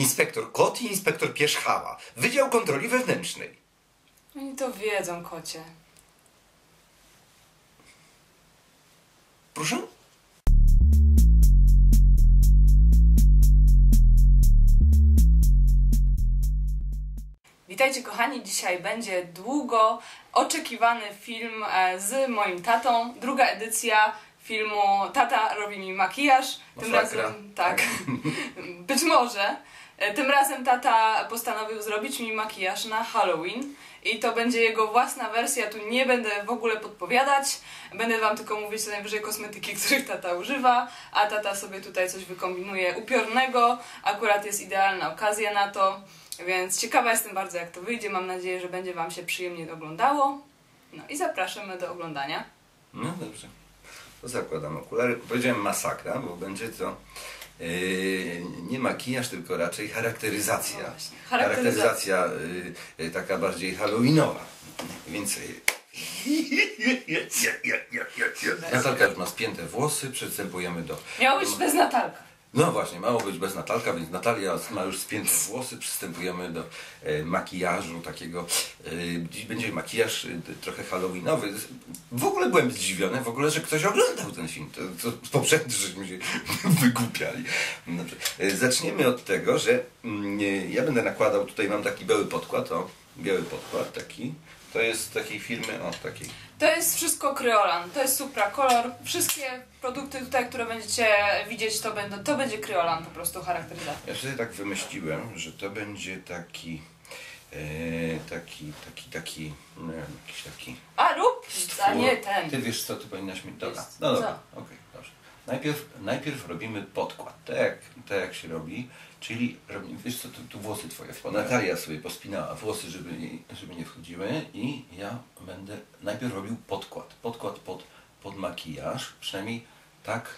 Inspektor Kot i inspektor Pierzchała. Wydział Kontroli Wewnętrznej. Oni to wiedzą, kocie. Proszę? Witajcie kochani, dzisiaj będzie długo oczekiwany film e, z moim tatą. Druga edycja filmu Tata robi mi makijaż. Tym Masakra. razem tak. Być może. E, Tym razem tata postanowił zrobić mi makijaż na Halloween i to będzie jego własna wersja, tu nie będę w ogóle podpowiadać. Będę wam tylko mówić co najwyżej kosmetyki, których tata używa, a tata sobie tutaj coś wykombinuje upiornego. Akurat jest idealna okazja na to. Więc ciekawa jestem bardzo, jak to wyjdzie. Mam nadzieję, że będzie Wam się przyjemnie oglądało. No i zapraszamy do oglądania. No dobrze. To zakładam okulary. Powiedziałem masakra, bo będzie to nie makijaż, tylko raczej charakteryzacja. No charakteryzacja. charakteryzacja yy, yy, taka bardziej halloweenowa. Więc Natalka już ma spięte włosy, przystępujemy do... Miało być bez Natalka. No właśnie, mało być bez Natalka, więc Natalia ma już spięte włosy, przystępujemy do e, makijażu takiego. E, dziś będzie makijaż e, trochę halloweenowy. W ogóle byłem zdziwiony, w ogóle, że ktoś oglądał ten film. To, to poprzednio żeśmy się wygłupiali. Dobrze. E, zaczniemy od tego, że mm, e, ja będę nakładał, tutaj mam taki biały podkład, o, biały podkład taki. To jest z takiej firmy, o takiej. To jest wszystko Kryolan, to jest Supra Color. Wszystkie produkty tutaj, które będziecie widzieć, to, będą, to będzie Kryolan po prostu charakteryzacja. Ja sobie tak wymyśliłem, że to będzie taki, e, taki, taki, taki, nie wiem, jakiś taki A rób, stwór. a nie ten. Ty wiesz co, ty powinnaś mieć, dobra, no dobra, okej, dobrze. Najpierw, najpierw robimy podkład, tak tak jak się robi, czyli robi, wiesz co, tu, tu włosy twoje wpadają. Natalia sobie pospinała włosy, żeby, żeby nie wchodziły i ja będę najpierw robił podkład, podkład pod, pod makijaż, przynajmniej tak,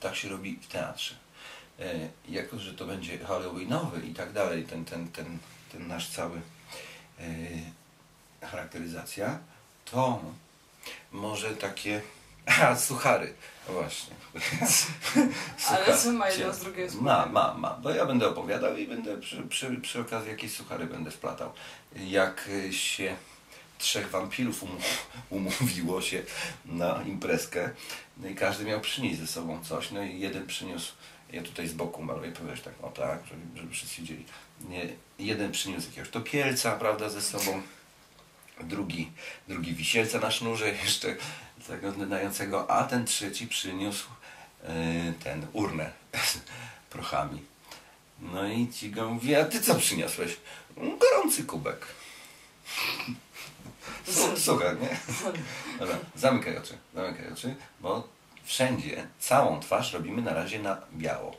tak się robi w teatrze. E, jako, że to będzie halloweenowy i tak dalej, ten, ten, ten, ten nasz cały e, charakteryzacja, to może takie, a suchary, no właśnie. Ale co ma jedno z drugiego Ma, ma, ma, bo ja będę opowiadał i będę przy, przy, przy okazji jakieś suchary będę wplatał. Jak się trzech wampirów umów, umówiło się na imprezkę, no i każdy miał przynieść ze sobą coś, no i jeden przyniósł, ja tutaj z boku maluję, powiesz tak, o tak, żeby, żeby wszyscy widzieli. Nie, jeden przyniósł jakiegoś topielca, prawda, ze sobą, drugi, drugi wisielca na sznurze jeszcze zaglądającego, a ten trzeci przyniósł y, ten urnę z prochami. No i ci go mówi, a ty co przyniosłeś? Gorący kubek. Su- Suchar, nie? Dobra, zamykaj oczy, zamykaj oczy, bo wszędzie całą twarz robimy na razie na biało.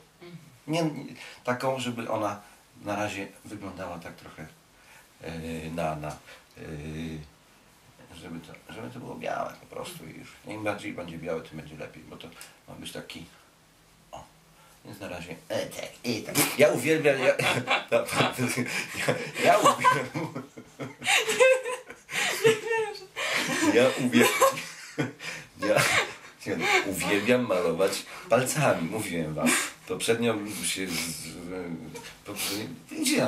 Nie, nie, taką, żeby ona na razie wyglądała tak trochę yy, na, na yy, żeby, to, żeby to było białe po prostu i już. Im bardziej będzie białe, tym będzie lepiej, bo to ma być taki o, więc na razie e, tak, e, tak. Ja uwielbiam ja, ja, ja uwielbiam ja uwielbiam ja, ja uwielbiam malować palcami, mówiłem wam. Poprzednio się poprzednio,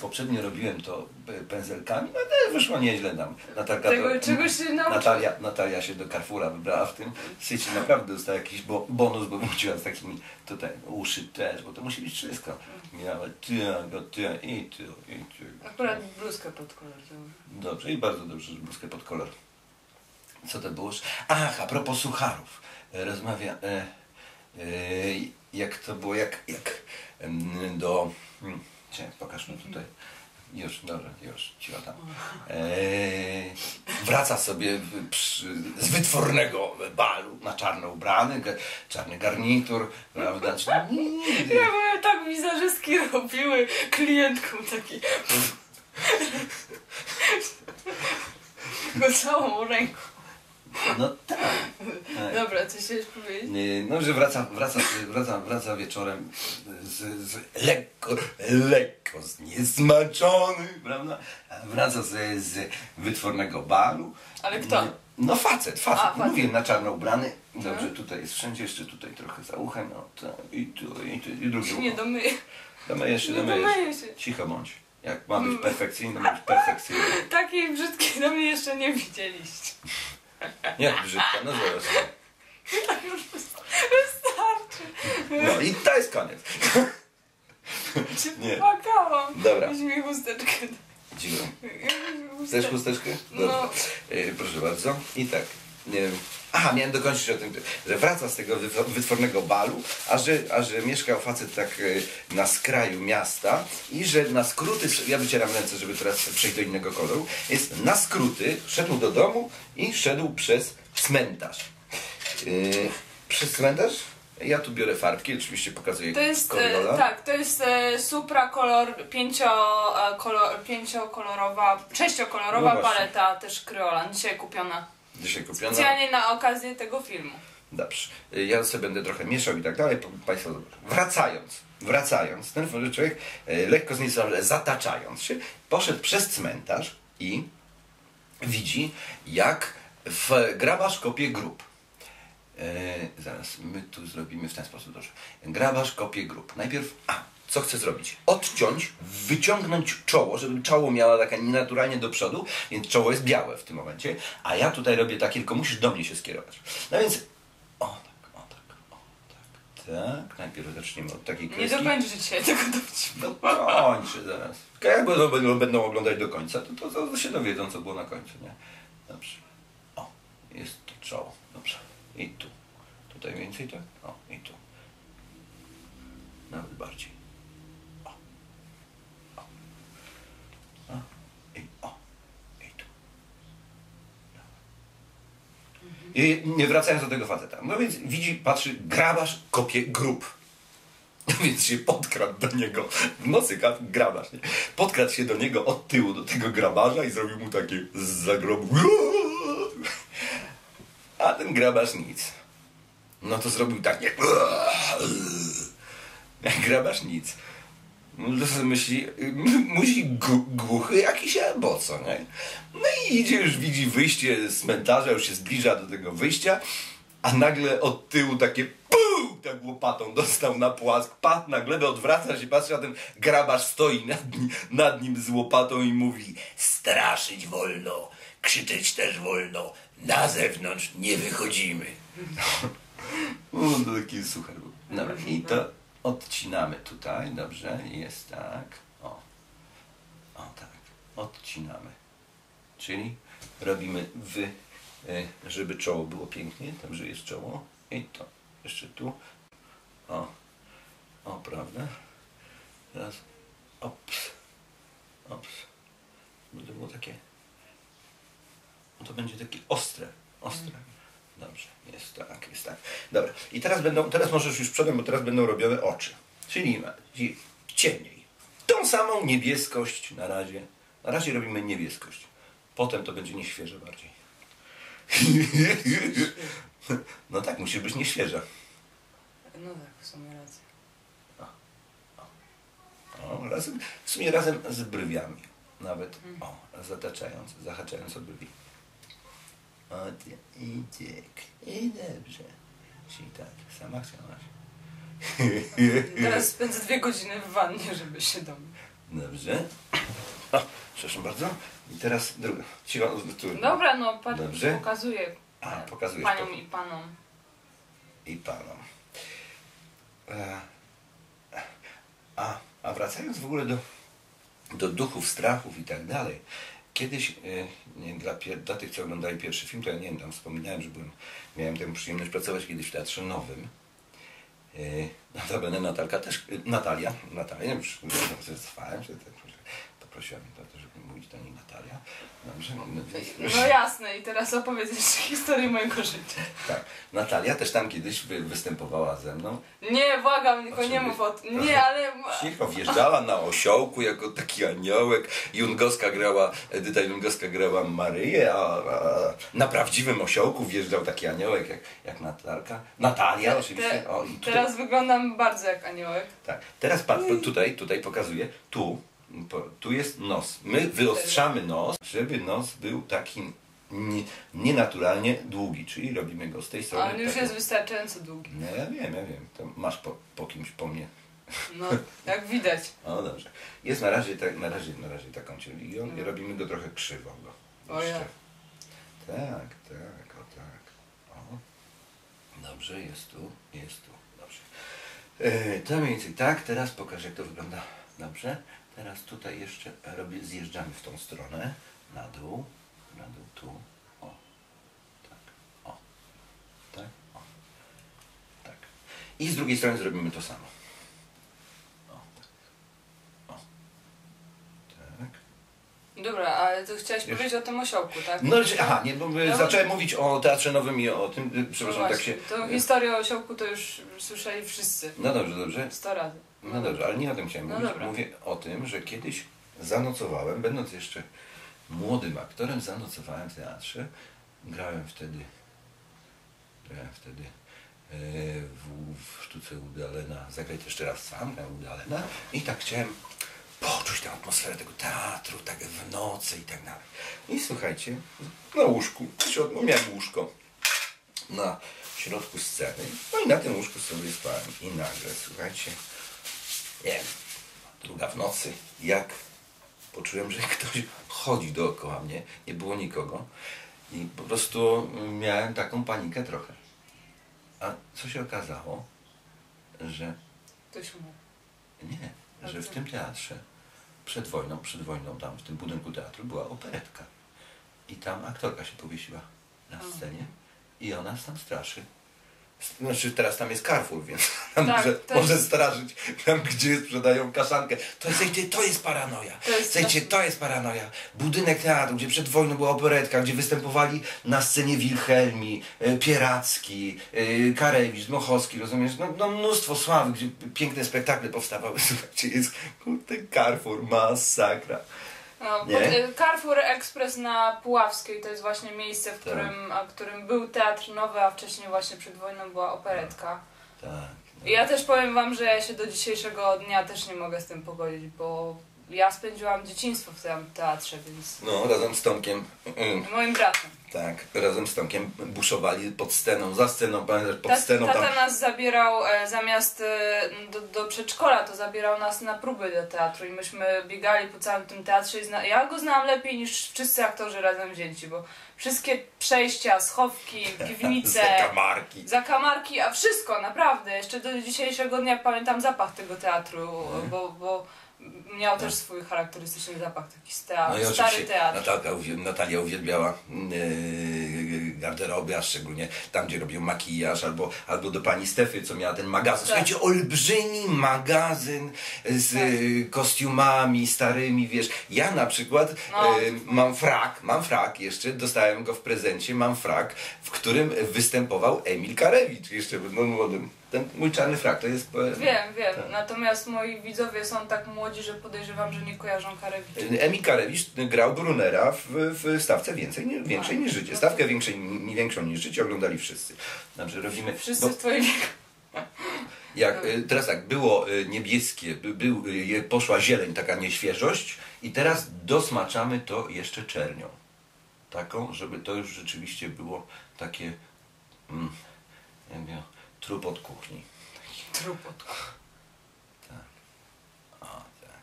poprzednio robiłem to pędzelkami, no też wyszło nieźle nam. Natalka Tego, to, czegoś się. Natalia, Natalia się do Carrefoura wybrała w tym sycie, naprawdę dostała jakiś bo, bonus, bo wróciła z takimi tutaj uszy też, bo to musi być wszystko. Miała tego, tego i tu, i tu. Akurat bluzkę pod kolor. Dobrze i bardzo dobrze, że bluzkę pod kolor. Co to było? Ach, a propos sucharów. Rozmawia, e, e, jak to było, jak, jak do... Hmm, Cię, pokaż mi tutaj. Już, dobra, już, cicho tam. E, wraca sobie przy, z wytwornego balu na czarno ubrany, ga- czarny garnitur, prawda? Czy- Ja byłem tak wizerzystki robiły klientkom taki. Tylko całą ręką. No tak. tak. Dobra, coś chciałeś powiedzieć? Nie, No, że wraca, wraca, wraca, wraca wieczorem z, z lekko, lekko zniesmaczony, prawda? Wraca z, z wytwornego balu. Ale kto? No facet, facet. A, facet. Mówię na czarno ubrany. Dobrze, Mhm. tutaj jest wszędzie, jeszcze tutaj trochę za uchem. No, to, I tu, i tu, i drugie Się nie ucho. domyję. Domyjesz się, domyjesz. się. Cicho bądź. Jak ma być perfekcyjny, to ma być perfekcyjny. Takiej brzydkiej do mnie jeszcze nie widzieliście. Jak brzydka, no zaraz. Wystarczy. No i to jest koniec. Cię Nie. płakałam. Dobra. Weź mi chusteczkę. Weź Chcesz chusteczkę? No. Dobra. E, proszę bardzo. I tak. Nie wiem. Aha, miałem dokończyć o tym, że wraca z tego wytwo- wytwornego balu, a że, a że mieszkał facet tak e, na skraju miasta i że na skróty, ja wycieram ręce, żeby teraz przejść do innego koloru, jest na skróty, szedł do domu i szedł przez cmentarz. E, przez cmentarz? Ja tu biorę farbki, oczywiście pokazuję To jest, e, tak, to jest e, Supra kolor, pięcio, e, kolor, pięciokolorowa, sześciokolorowa No paleta też Kryolan, dzisiaj kupiona. Dzisiaj kupiona. Specjalnie na okazję tego filmu. Dobrze. Y, Ja sobie będę trochę mieszał i tak dalej. Pa- Państwo, wracając, wracając, ten człowiek y, lekko z niej zataczając się, poszedł przez cmentarz i widzi, jak w grabarz kopie grób. E, zaraz, my tu zrobimy w ten sposób dobrze. Grabarz kopie grób. Najpierw, a, co chce zrobić? Odciąć, wyciągnąć czoło, żeby czoło miała taka nienaturalnie do przodu, więc czoło jest białe w tym momencie, a ja tutaj robię takie, tylko musisz do mnie się skierować. No więc, o tak, o tak, o tak, tak. Najpierw zaczniemy od takiej Nie kreski. dokończę dzisiaj tego dowcipu. No kończę zaraz. Jak będą, będą, będą oglądać do końca, to, to, to się dowiedzą, co było na końcu, nie? Dobrze. O, jest to czoło. Dobrze. I tu. Tutaj więcej, tak? O, i tu. Nawet bardziej. O. O. o. I o. I tu. I nie wracając do tego faceta. No więc widzi, patrzy, grabarz kopie grób. Więc się podkradł do niego w nocy grabarz, nie? Podkradł się do niego od tyłu do tego grabarza i zrobił mu takie z zagrobu. A ten grabarz nic. No to zrobił takie. Grabarz nic. No to myśli, musi głuchy jakiś albo co, nie? No i idzie, już widzi wyjście z cmentarza, już się zbliża do tego wyjścia, a nagle od tyłu takie pum, tak łopatą dostał na płask, padł na glebę, odwraca się, patrzy, a ten grabarz stoi nad, nim- nad nim z łopatą i mówi straszyć wolno, krzyczeć też wolno, na zewnątrz nie wychodzimy. No, to taki suchar był. Dobra, i to odcinamy tutaj, dobrze, jest tak, o, o tak, odcinamy. Czyli robimy wy, y, żeby czoło było pięknie, także jest czoło i to, jeszcze tu, o, o, prawda, teraz, ops, ops, bo to było takie, no to będzie takie ostre, ostre. Dobrze, jest tak, jest tak. Dobra, i teraz będą, teraz możesz już przodem, bo teraz będą robione oczy. Czyli ciemniej. Tą samą niebieskość na razie. Na razie robimy niebieskość. Potem to będzie nieświeże bardziej. No tak, musi być nieświeża. No tak, w sumie racja. O, razem, w sumie razem z brwiami. Nawet, o, zataczając, zahaczając o brwi. O, ty, i i dobrze. Czyli tak, sama chciałaś. Teraz spędzę dwie godziny w wannie, żeby się do mnie. Dobrze. Przepraszam bardzo. I teraz druga. Cicho, tu. Dobra, no patrz, Dobrze. pokazuję A, e, pokazujesz paniom to. i panom. I panom. E, a, a wracając w ogóle do, do duchów, strachów i tak dalej. Kiedyś, e, nie, dla, dla tych, co oglądali pierwszy film, to ja nie wiem, tam wspominałem, że byłem, miałem tę przyjemność pracować kiedyś w Teatrze Nowym. E, Notabene Natalka też, e, Natalia, Natalia, już zdecydowałem się, tak, że poprosiła mnie to, żeby mówić do niej Natalia. Dobrze, no, No jasne, i teraz opowiedz jeszcze historię mojego życia. tak. Natalia też tam kiedyś wy, występowała ze mną. Nie, błagam, tylko Znaczy, nie mów o tym. Nie, ale... Cicho wjeżdżała na osiołku jako taki aniołek. Jungowska grała, Edyta Jungowska grała Maryję, a, a na prawdziwym osiołku wjeżdżał taki aniołek jak, jak Natalka. Natalia oczywiście. Te, O, i tutaj, teraz wyglądam bardzo jak aniołek. tak. Teraz patrz, tutaj, tutaj pokazuję, tu, tu jest nos. My wyostrzamy nos, żeby nos był taki nie, nienaturalnie długi, czyli robimy go z tej strony. A on już tak- jest wystarczająco długi. No ja wiem, ja wiem. To masz po, po kimś po mnie No, jak widać. O, dobrze. Jest na razie, tak, na razie, na razie taką cieli i No. robimy go trochę krzywo. Go. O ja. Tak, tak, o tak. O. Dobrze, jest tu, jest tu. Dobrze. E, to mniej więcej tak, teraz pokażę jak to wygląda. Dobrze. Teraz tutaj jeszcze robię, zjeżdżamy w tą stronę. Na dół, na dół, tu. O. Tak, o. Tak, o. Tak. I z drugiej strony zrobimy to samo. O, tak. O. Tak. Dobra, ale to chciałeś powiedzieć o tym osiołku, tak? No, aha, nie, bo No. zacząłem mówić o Teatrze Nowym i o tym, y, No przepraszam, tak właśnie, się... Tą historię o osiołku to już słyszeli wszyscy. No dobrze, dobrze. Sto razy. No dobrze, ale nie o tym chciałem No mówić. dobra. Mówię o tym, że kiedyś zanocowałem, będąc jeszcze młodym aktorem, zanocowałem w teatrze. Grałem wtedy, grałem wtedy e, w, w sztuce Udalena, zagrać jeszcze raz sam, grałem Udalena i tak chciałem poczuć tę atmosferę tego teatru, tak w nocy i tak dalej. I słuchajcie, na łóżku, w środku, miałem łóżko na środku sceny, no i na tym łóżku sobie spałem i nagle, słuchajcie, nie. Wiem, druga w nocy, jak? Poczułem, że ktoś chodzi dookoła mnie, nie było nikogo. I po prostu miałem taką panikę trochę. A co się okazało, że Ktoś mu. nie, że w tym teatrze przed wojną, przed wojną tam w tym budynku teatru była operetka. I tam aktorka się powiesiła na scenie i ona nas tam straszy. Znaczy teraz tam jest Carrefour, więc tam Tak, może, to może jest- straszyć tam, gdzie sprzedają kaszankę. To jest, słuchajcie, to jest paranoja. To jest Słuchajcie, to jest paranoja. Budynek teatru, gdzie przed wojną była operetka, gdzie występowali na scenie Wilhelmi, e, Pieracki, e, Karewicz, Dmochowski, rozumiesz? No, no mnóstwo sławy, gdzie piękne spektakle powstawały. Słuchajcie, jest kurde Carrefour, masakra. No, Nie? pod, y, Carrefour Express na Puławskiej to jest właśnie miejsce, w Tak. którym, a, którym był teatr nowy, a wcześniej właśnie przed wojną była operetka. Tak. I ja też powiem wam, że ja się do dzisiejszego dnia też nie mogę z tym pogodzić, bo ja spędziłam dzieciństwo w tym teatrze, więc No, razem z Tomkiem, mm, moim bratem. tak, razem z Tomkiem buszowali pod sceną, za sceną, pod sceną tata tam. nas zabierał e, zamiast e, do, do przedszkola, to zabierał nas na próby do teatru i myśmy biegali po całym tym teatrze i zna- ja go znałam lepiej niż wszyscy aktorzy razem wzięci, bo wszystkie przejścia, schowki, piwnice, Zakamarki. zakamarki, a wszystko, naprawdę. Jeszcze do dzisiejszego dnia pamiętam zapach tego teatru, Mhm. bo, bo miał też swój charakterystyczny zapach, taki sta- No i stary teatr. Natalka, Natalia uwielbiała yy, garderoby, a szczególnie tam, gdzie robią makijaż, albo, albo do pani Stefy, co miała ten magazyn. Tak. Słuchajcie, olbrzymi magazyn z Tak. yy, kostiumami starymi, wiesz. Ja na przykład No. yy, mam frak, mam frak jeszcze, dostałem go w prezencie, mam frak, w którym występował Emil Karewicz, jeszcze no, młodym. Ten mój czarny frak, to jest... Wiem, wiem. Tak. Natomiast moi widzowie są tak młodzi, że podejrzewam, że nie kojarzą Karewicza. Emil Karewicz grał Brunera w, w stawce więcej, nie, większej A, niż no życie. to- Stawkę większej, nie większą niż życie oglądali wszyscy. Dobrze, robimy. Wszyscy bo w twoim jak, y, teraz tak, było y, niebieskie, by- był, y, poszła zieleń, taka nieświeżość i teraz dosmaczamy to jeszcze czernią. Taką, żeby to już rzeczywiście było takie mm, jak miał, trup od kuchni. Trup od kuchni. O, tak.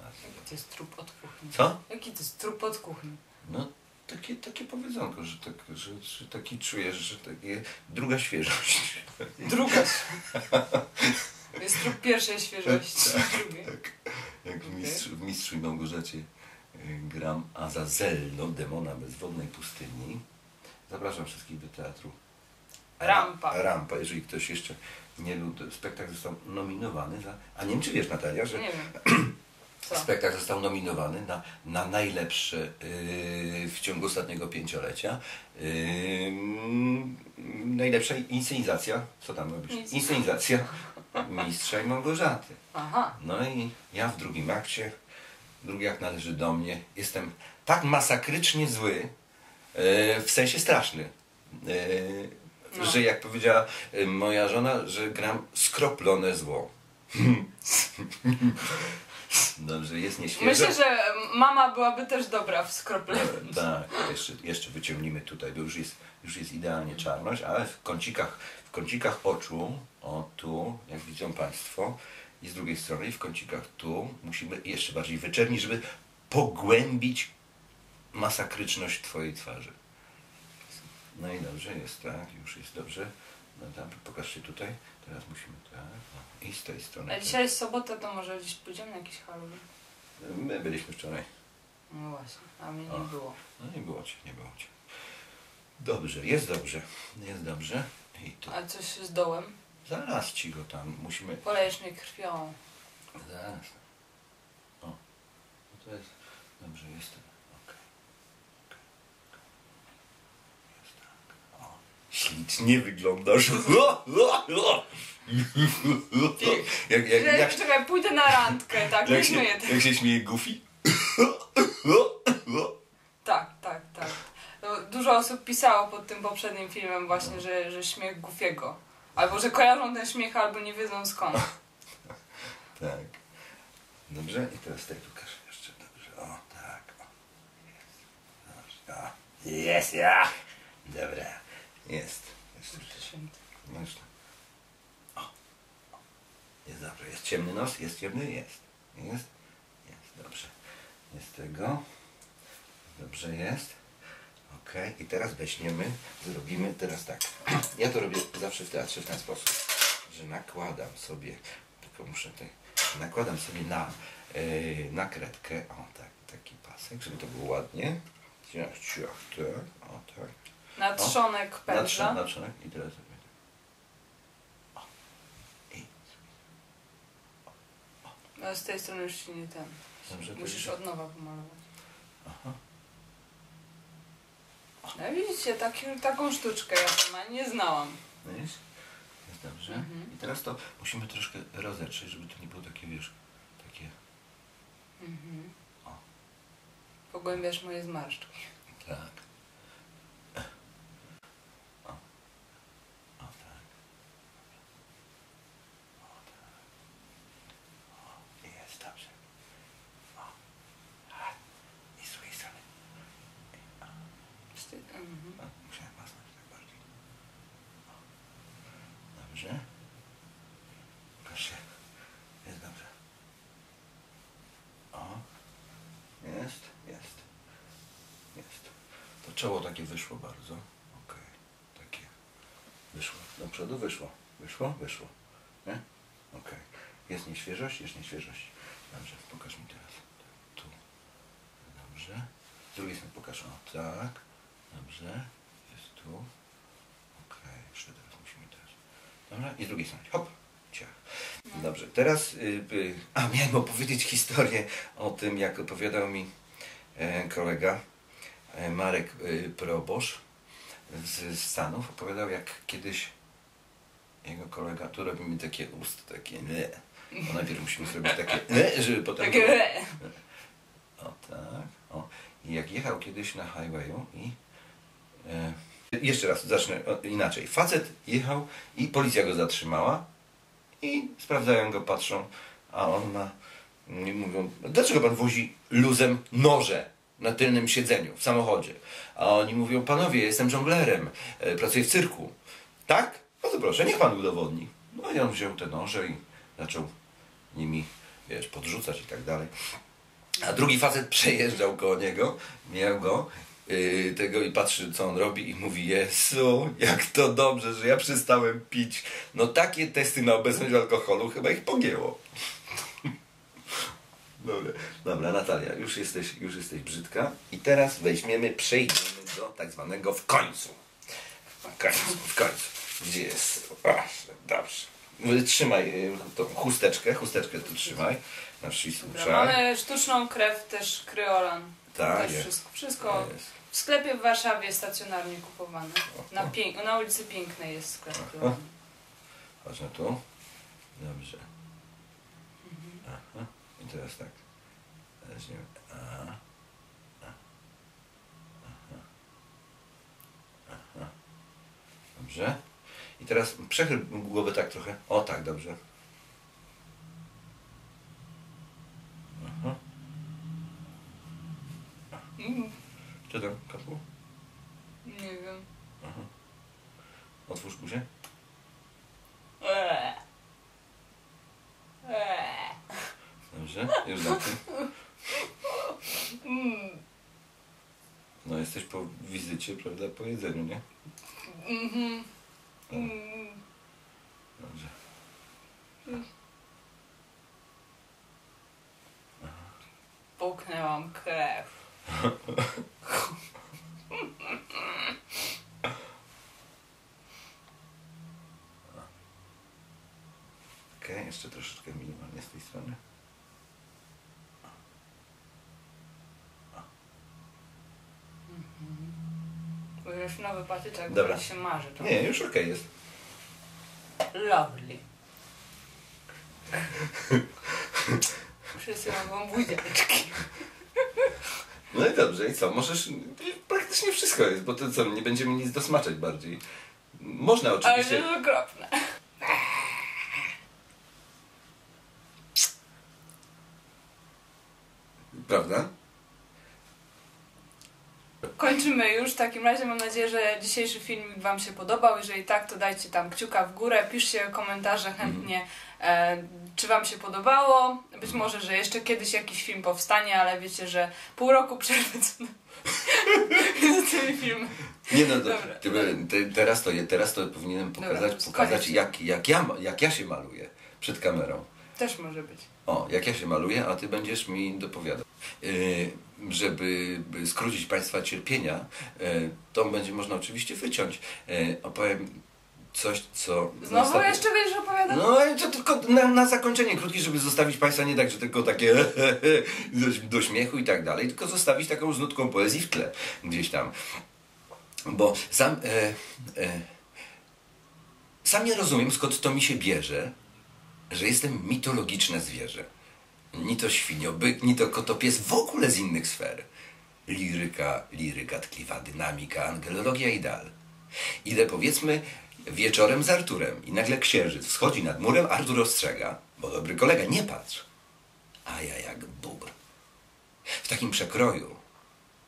Jaki to jest trup od kuchni? Co? Jaki to jest trup od kuchni? No, takie, takie powiedzonko, że, tak, że, że taki czujesz, że takie druga świeżość. Druga. jest trup pierwszej świeżości. Drugiej. Tak, jak w, Okej. mistrz, w Mistrzu i Małgorzacie y, gram Azazelno, demona bezwodnej pustyni. Zapraszam wszystkich do teatru. Rampa. Rampa, jeżeli ktoś jeszcze nie lubi. Spektakl został nominowany za... A nie wiem, czy wiesz Natalia, że. Co? spektakl został nominowany na, na najlepsze yy, w ciągu ostatniego pięciolecia. Yy, najlepsza inscenizacja, co tam robisz? Nic. Inscenizacja Mistrza i Małgorzaty. Aha. No i ja w drugim akcie, drugi akt należy do mnie, jestem tak masakrycznie zły, yy, w sensie straszny, yy, No. że jak powiedziała yy, moja żona, że gram skroplone zło. Dobrze, jest nieświeże. Myślę, że mama byłaby też dobra w skropleniu. Tak, jeszcze, jeszcze wyciągnijmy tutaj, bo już jest, już jest idealnie czarność, ale w kącikach, w kącikach oczu, o tu, jak widzą Państwo, i z drugiej strony, i w kącikach tu, musimy jeszcze bardziej wyczernić, żeby pogłębić masakryczność Twojej twarzy. No i dobrze, jest tak, już jest dobrze. No tam, pokażcie tutaj, teraz musimy tak, no, i z tej strony. A dzisiaj jest sobota, to może gdzieś pójdziemy na jakiś Halloween? My byliśmy wczoraj. No właśnie, a mnie O. nie było. No nie było cię, nie było cię. Dobrze, jest dobrze, jest dobrze. I to A coś z dołem? zaraz ci go tam musimy. Polejesz mnie krwią. Zaraz. O, no to jest. Dobrze, jest. Okej. Okej. Jest tak. O, ślicznie wyglądasz. jak, jak, Jak, jak, Czekaj, pójdę na randkę, tak? Jak, się, śmieję. jak się śmieje Goofy? Tak, tak, tak. No, dużo osób pisało pod tym poprzednim filmem właśnie, że, że śmiech Goofiego. Albo że kojarzą ten śmiech, albo nie wiedzą skąd. Tak. Dobrze? I teraz tak pokażę jeszcze. Dobrze. O, tak. O. Jest. Dobrze. O. Jest, ja. Dobra. Jest. Jest. O. Jest dobrze. Jest ciemny nos? Jest ciemny? Jest. Jest? Jest. Dobrze. Jest tego. Dobrze jest. Ok. I teraz weźmiemy, zrobimy teraz tak. Ja to robię zawsze w teatrze w ten sposób, że nakładam sobie, tylko muszę tutaj, nakładam sobie na, yy, na kredkę, o tak, taki pasek, żeby to było ładnie. Ciach, ciach, tak, o tak. Na trzonek Na pędzla. trzon, na trzonek i teraz sobie. O. I No, z tej strony już się nie ten. Dobrze, Musisz od nowa pomalować. Aha. No widzicie, taki, taką sztuczkę ja sama nie znałam. No jest? Jest dobrze. Mhm. I teraz to musimy troszkę rozetrzeć, żeby to nie było takie, wiesz, takie, Mhm. O. Pogłębiasz moje zmarszczki. tak. O. O tak. O tak. O. I Jest dobrze. O. A. I z drugiej strony. I, o. Wstyd. Mhm. A, musiałem masnąć tak bardziej. O. Dobrze. Się. Jest dobrze. O. Jest, jest. Jest. To czoło takie wyszło bardzo. Okej. Takie. Wyszło. Do przodu wyszło. Wyszło? Wyszło. Nie? Okej. Jest nieświeżość? Jest nieświeżość. Dobrze. Pokaż mi teraz. Tu. Dobrze. Z drugiej strony pokaż. Tak. Dobrze. Jest tu. Okej, jeszcze teraz musimy teraz. Dobra, i z drugiej strony. Hop. Ciach. Dobrze, teraz. Y, y, a miałem opowiedzieć historię o tym, jak opowiadał mi e, kolega e, Marek y, Probosz z, z Stanów. Opowiadał, jak kiedyś jego kolega, tu robimy takie ust, takie nie. Bo najpierw musimy zrobić takie nie, żeby potem. Takie re. O tak. O. I jak jechał kiedyś na highwayu i e, jeszcze raz zacznę inaczej. Facet jechał i policja go zatrzymała i sprawdzają go, patrzą, a on ma i mówią, dlaczego pan wozi luzem noże na tylnym siedzeniu w samochodzie? A oni mówią, panowie, jestem żonglerem, e, pracuję w cyrku. Tak? No to proszę, niech pan udowodni. No i on wziął te noże i zaczął nimi, wiesz, podrzucać i tak dalej. A drugi facet przejeżdżał koło niego, miał go yy, tego i patrzy co on robi i mówi Jezu, jak to dobrze, że ja przestałem pić. No takie testy na obecność alkoholu chyba ich pogięło. Dobra, dobra Natalia, już jesteś, już jesteś brzydka i teraz weźmiemy, przejdziemy do tak zwanego w końcu. W końcu, w końcu. Gdzie jest? O, dobrze. Trzymaj y, tą chusteczkę, chusteczkę tu trzymaj. Na mamy sztuczną krew, też kryolan. Tak, też jest. wszystko, wszystko Jest. w sklepie w Warszawie stacjonarnie kupowane. Na, pięk- na ulicy Pięknej jest sklep Aha. Chodź na tu. Dobrze. Aha. I teraz tak. A. A. Aha. Aha. Dobrze. I teraz przechyl głowę tak trochę. O tak, dobrze. Aha. Mm, Czy tam, kapło? nie wiem. Aha. Otwórz buzię. Eee. Eee. Dobrze, już zamknij. Mm. No jesteś po wizycie, prawda, po jedzeniu, nie? Mhm. Mm. Dobrze. Puknęłam krew. Okej, jeszcze troszeczkę minimalnie z tej strony. Bo już nowy patyczek, Dobra. który się marzy. To Nie, już okej jest. Lovely. Wszyscy mogą buziaczki. No i dobrze, i co? Możesz. Praktycznie wszystko jest, bo to co, nie będziemy nic dosmaczać bardziej. Można Ale oczywiście. to jest okropne. Prawda? Kończymy już. W takim razie mam nadzieję, że dzisiejszy filmik Wam się podobał. Jeżeli tak, to dajcie tam kciuka w górę, piszcie komentarze chętnie, e, czy Wam się podobało. Być może, że jeszcze kiedyś jakiś film powstanie, ale wiecie, że pół roku przerwy co- między tymi filmami. Nie no, to, Dobra. ty, te, teraz, to, teraz to powinienem Dobra, pokazać, koniec. pokazać jak, jak, ja, jak ja się maluję przed kamerą. Też może być. O, jak ja się maluję, a ty będziesz mi dopowiadał. Yy, żeby by skrócić Państwa cierpienia, yy, to będzie można oczywiście wyciąć. Yy, opowiem coś, co... Znowu jeszcze będziesz No i to tylko na, na zakończenie krótkie, żeby zostawić Państwa nie tak, że tylko takie do, śmiechu i tak dalej, tylko zostawić taką z nutką poezji w tle gdzieś tam. Bo sam, e, e, sam nie rozumiem, skąd to mi się bierze, że jestem mitologiczne zwierzę. Ni to świniobyk, ni to kotopies, w ogóle z innych sfer. Liryka, liryka, tkliwa dynamika, angelologia i dal. Idę powiedzmy wieczorem z Arturem i nagle księżyc wschodzi nad murem, Artur ostrzega, bo dobry kolega, nie patrz. A ja jak bóbr. W takim przekroju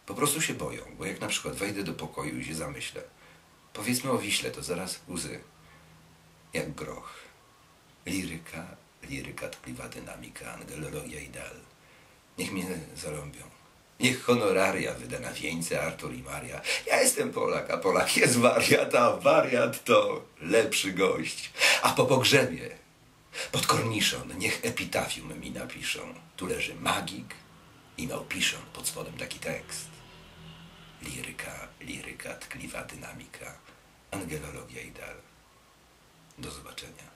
po prostu się boją, bo jak na przykład wejdę do pokoju i się zamyślę, powiedzmy o Wiśle, to zaraz łzy. Jak groch. Liryka, liryka, tkliwa dynamika, angelologia i. Niech mnie zarąbią. Niech honoraria wyda na wieńce Artur i Maria. Ja jestem Polak, a Polak jest wariat, a wariat to lepszy gość. A po pogrzebie, pod korniszon, niech epitafium mi napiszą. Tu leży magik i małpiszon, pod spodem taki tekst. Liryka, liryka, tkliwa dynamika, angelologia i dal. Do zobaczenia.